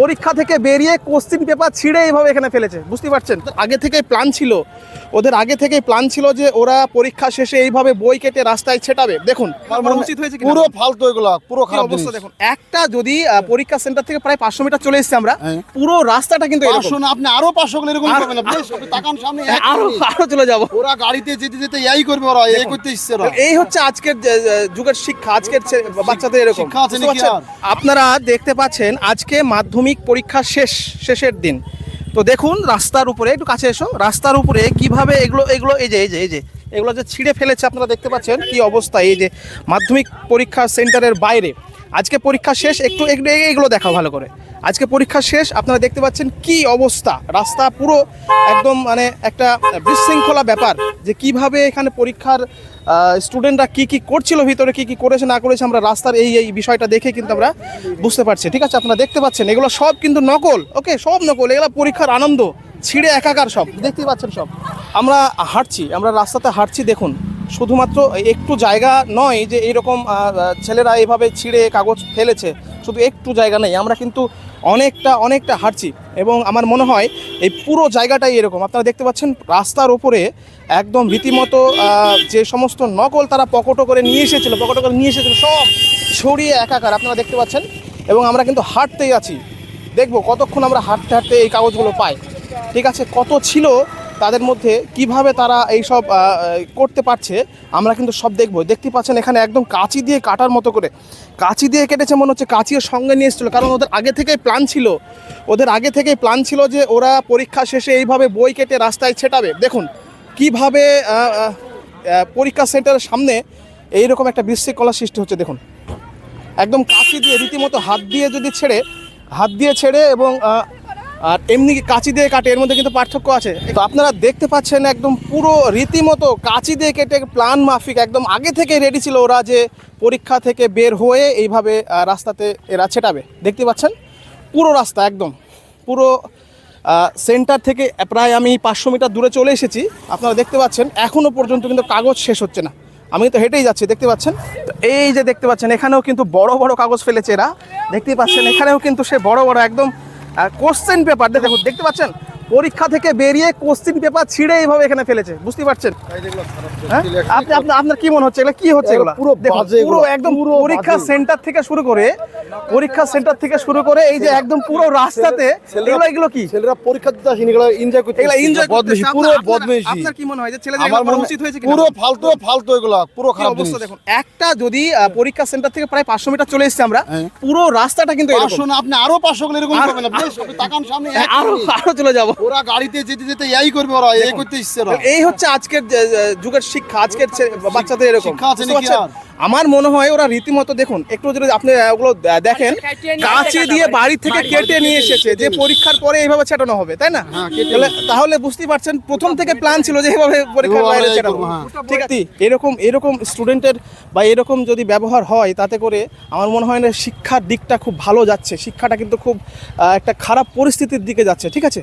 পরীক্ষা থেকে বেরিয়ে কোশ্চিন পেপার ছিঁড়ে এইভাবে এখানে ফেলেছে বুঝতে পারছেন? আগে থেকেই প্ল্যান ছিল ওদের আগে থেকেই প্ল্যান ছিল যে ওরা পরীক্ষা শেষে এইভাবে বই কেটে রাস্তায় ছেটাবে। দেখুন উচিত হয়েছে পুরো ফালতু এগুলা পুরো খারাপ অবস্থা দেখুন একটা যদি পরীক্ষা সেন্টার থেকে প্রায় পাঁচশো মিটার চলে এসেছে আমরা হ্যাঁ। পুরো রাস্তাটা কিন্তু এরকম। পাঁচশো না আপনি আরও পাঁচশো গুলো এরকম করবেন তাকান সামনে আরও আরও চলে যাব। ওরা গাড়িতে যেতে যেতে এই করবে ওরা এই করতে ইচ্ছে এই হচ্ছে আজকের যুগের শিক্ষা আজকের বাচ্চাদের এরকম। আপনারা দেখতে পাচ্ছেন আজকে মাধ্যমিক পরীক্ষা শেষ, শেষের দিন। তো দেখুন, রাস্তার উপরে, একটু কাছে এসো, রাস্তার উপরে কীভাবে এগুলো এগুলো, এই যে এই যে এই যে, এগুলো যে ছিঁড়ে ফেলেছে, আপনারা দেখতে পাচ্ছেন কি অবস্থা। এই যে মাধ্যমিক পরীক্ষা সেন্টারের বাইরে আজকে পরীক্ষা শেষ, একটু একটু এইগুলো দেখাও ভালো করে। আজকে পরীক্ষা শেষ, আপনারা দেখতে পাচ্ছেন কি অবস্থা। রাস্তা পুরো একদম মানে একটা বিশৃঙ্খলা ব্যাপার, যে কীভাবে এখানে পরীক্ষার স্টুডেন্টরা কি কি করছিল, ভিতরে কি কি করেছে, না করেছে, আমরা রাস্তার এই এই বিষয়টা দেখে কিন্তু আমরা বুঝতে পারছি। ঠিক আছে, আপনারা দেখতে পাচ্ছেন, এগুলো সব কিন্তু নকল। ওকে সব নকল, এগুলো পরীক্ষার আনন্দ, ছিঁড়ে একাকার সব। দেখতে পাচ্ছেন সব। আমরা হাঁটছি, আমরা রাস্তাতে হাঁটছি, দেখুন। শুধুমাত্র একটু জায়গা নয় যে এইরকম ছেলেরা এভাবে ছিঁড়ে কাগজ ফেলেছে, শুধু একটু জায়গা নেই। আমরা কিন্তু অনেকটা অনেকটা হাঁটছি এবং আমার মনে হয় এই পুরো জায়গাটাই এরকম। আপনারা দেখতে পাচ্ছেন রাস্তার ওপরে একদম রীতিমতো যে সমস্ত নকল তারা পকটো করে নিয়ে এসেছিল পকটো করে নিয়ে এসেছিল, সব ছড়িয়ে একাকার, আপনারা দেখতে পাচ্ছেন? এবং আমরা কিন্তু হাঁটতেই আছি। দেখব কতক্ষণ আমরা হাঁটতে হাঁটতে এই কাগজগুলো পাই। ঠিক আছে, কত ছিল তাদের মধ্যে কীভাবে তারা এই সব করতে পারছে, আমরা কিন্তু সব দেখব। দেখতে পাচ্ছেন এখানে একদম কাঁচি দিয়ে কাটার মতো করে। কাঁচি দিয়ে কেটেছে মনে হচ্ছে কাঁচিও সঙ্গে নিয়ে এসেছিল, কারণ ওদের আগে থেকেই প্ল্যান ছিল। ওদের আগে থেকেই প্ল্যান ছিল যে ওরা পরীক্ষা শেষে এইভাবে বই কেটে রাস্তায় ছেটাবে। দেখুন কীভাবে পরীক্ষা সেন্টারের সামনে এইরকম একটা বিশৃঙ্খলা সৃষ্টি হচ্ছে, দেখুন। একদম কাঁচি দিয়ে রীতিমতো হাত দিয়ে যদি ছেড়ে, হাত দিয়ে ছেড়ে এবং আর এমনি কাঁচি দিয়ে কাটে? এর মধ্যে কিন্তু পার্থক্য আছে। তো আপনারা দেখতে পাচ্ছেন একদম পুরো রীতিমতো কাঁচি দিয়ে কেটে প্ল্যান মাফিক একদম আগে থেকে রেডি ছিল ওরা যে পরীক্ষা থেকে বের হয়ে এইভাবে রাস্তাতে এরা ছেটাবে। দেখতে পাচ্ছেন? পুরো রাস্তা একদম। পুরো সেন্টার থেকে প্রায় আমি পাঁচশো মিটার দূরে চলে এসেছি। আপনারা দেখতে পাচ্ছেন এখনও পর্যন্ত কিন্তু কাগজ শেষ হচ্ছে না। আমি তো হেঁটেই যাচ্ছি, দেখতে পাচ্ছেন? এই যে দেখতে পাচ্ছেন, এখানেও কিন্তু বড় বড় কাগজ ফেলেছে এরা। দেখতে পাচ্ছেন, এখানেও কিন্তু সে বড় বড় একদম কোশ্চেন পেপার দেখো দেখতে পাচ্ছেন? পরীক্ষা থেকে বেরিয়ে কোশ্চেন পেপার ছিঁড়ে এইভাবে এখানে ফেলেছে বুঝতে পারছেন? হ্যাঁ? আপনি আপনার কি মনে হচ্ছে? এগুলো কি হচ্ছে এগুলো পুরো একদম পুরো পরীক্ষা সেন্টার থেকে শুরু করে পরীক্ষা সেন্টার থেকে শুরু করে এই যে একদম পুরো রাস্তাতে এগুলো এগুলো কি? ছেলেরা পরীক্ষা দিতে আসেনি এগুলো এনজয় করতে এগুলো এনজয় বদমেশি পুরো বদমেশি আপনার কি মনে হয় যে ছেলেদের আমার মনে উচিত হয়েছে পুরো ফালতু ফালতু এগুলা পুরো খারাপ অবস্থা দেখুন একটা যদি পরীক্ষা সেন্টার থেকে প্রায় পাঁচশো মিটার চলে এসেছে আমরা হ্যাঁ। পুরো রাস্তাটা কিন্তু এরকম। আপনি আরও পাঁচশো গুলো এরকম করবেন না আপনি তাকান সামনে আরও আরও চলে যাব। ওরা গাড়িতে যেতে যেতে এই করবে ওরা এই করতে ইচ্ছে এই হচ্ছে আজকের যুগের শিক্ষা আজকের বাচ্চাদের এরকম। শিক্ষা আছে নাকি আর? আমার মনে হয় ওরা রীতিমতো দেখুন একটু যদি আপনি ওগুলো দেখেন কাছে দিয়ে বাড়ি থেকে কেটে নিয়ে এসেছে যে পরীক্ষার পরে এইভাবে ছেটানো হবে তাই না? হ্যাঁ, তাহলে তাহলে বুঝতেই পারছেন প্রথম থেকে প্ল্যান ছিল যে এইভাবে পরীক্ষার বাইরে ছেটানো হ্যাঁ। ঠিক আছে এরকম এরকম স্টুডেন্টের বা এরকম যদি ব্যবহার হয় তাতে করে আমার মনে হয় না শিক্ষার দিকটা খুব ভালো যাচ্ছে শিক্ষাটা কিন্তু খুব একটা খারাপ পরিস্থিতির দিকে যাচ্ছে ঠিক আছে?